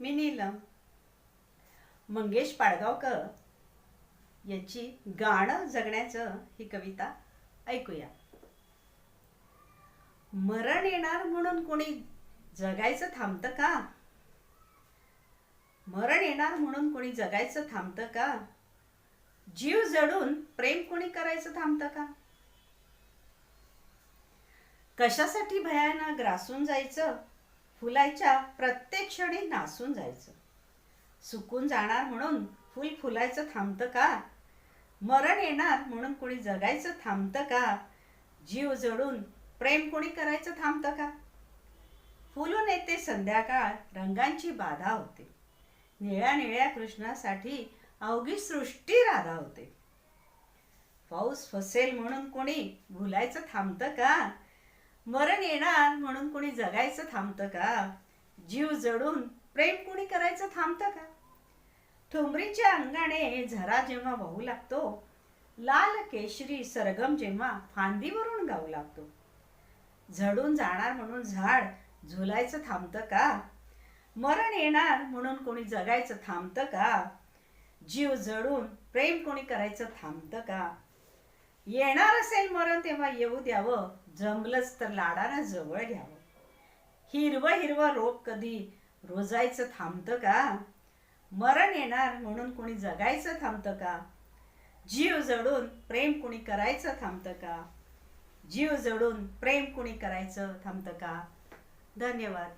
मी नीलम. मंगेश पाडगावकर यांची गाणं जगण्याचं ही कविता ऐकूया. मरण येणार म्हणून कोणी जगायचं थांबतं का? मरण येणार म्हणून कोणी जगायचं थांबतं का? जीव जडून प्रेम कोणी करायचं थांबतं का? कशासाठी भयानं ग्रासून जायचं? फुलायच्या प्रत्येक क्षणी नासून जायचं. सुकून जाणार म्हणून फुल फुलायचं थांबतं का? मरण येणार म्हणून कोणी जगायचं थांबतं का? जीव जडून प्रेम कोणी करायचं थांबतं का? फुलून येते संध्याकाळ रंगांची बाधा होते. निळ्या निळ्या कृष्णासाठी अवघी सृष्टी राधा होते. पाऊस फसेल म्हणून कोणी भुलायचं थांबतं का? मरण येणार म्हणून कोणी जगायचं थांबतं का? जीव जडून प्रेम कोणी करायचं थांबतं का? ठुमरीच्या अंगाने झरा जेव्हा वाहू लागतो लाल केशरी सरगम जेव्हा फांदीवरून गाऊ लागतो. झडून जाणार म्हणून झाड झुलायचं थांबतं का? मरण येणार म्हणून कोणी जगायचं थांबतं का? जीव जडून प्रेम कोणी करायचं थांबतं का? येणार असेल मरण तेव्हा येऊ द्यावं. जमलंच तर लाडानं जवळ घ्यावं. हिरवं हिरवं रोप कधी रोजायचं थांबतं का? मरण येणार म्हणून कोणी जगायचं थांबतं का? जीव जडून प्रेम कुणी करायचं थांबतं का? जीव जडून प्रेम कुणी करायचं थांबतं का? धन्यवाद.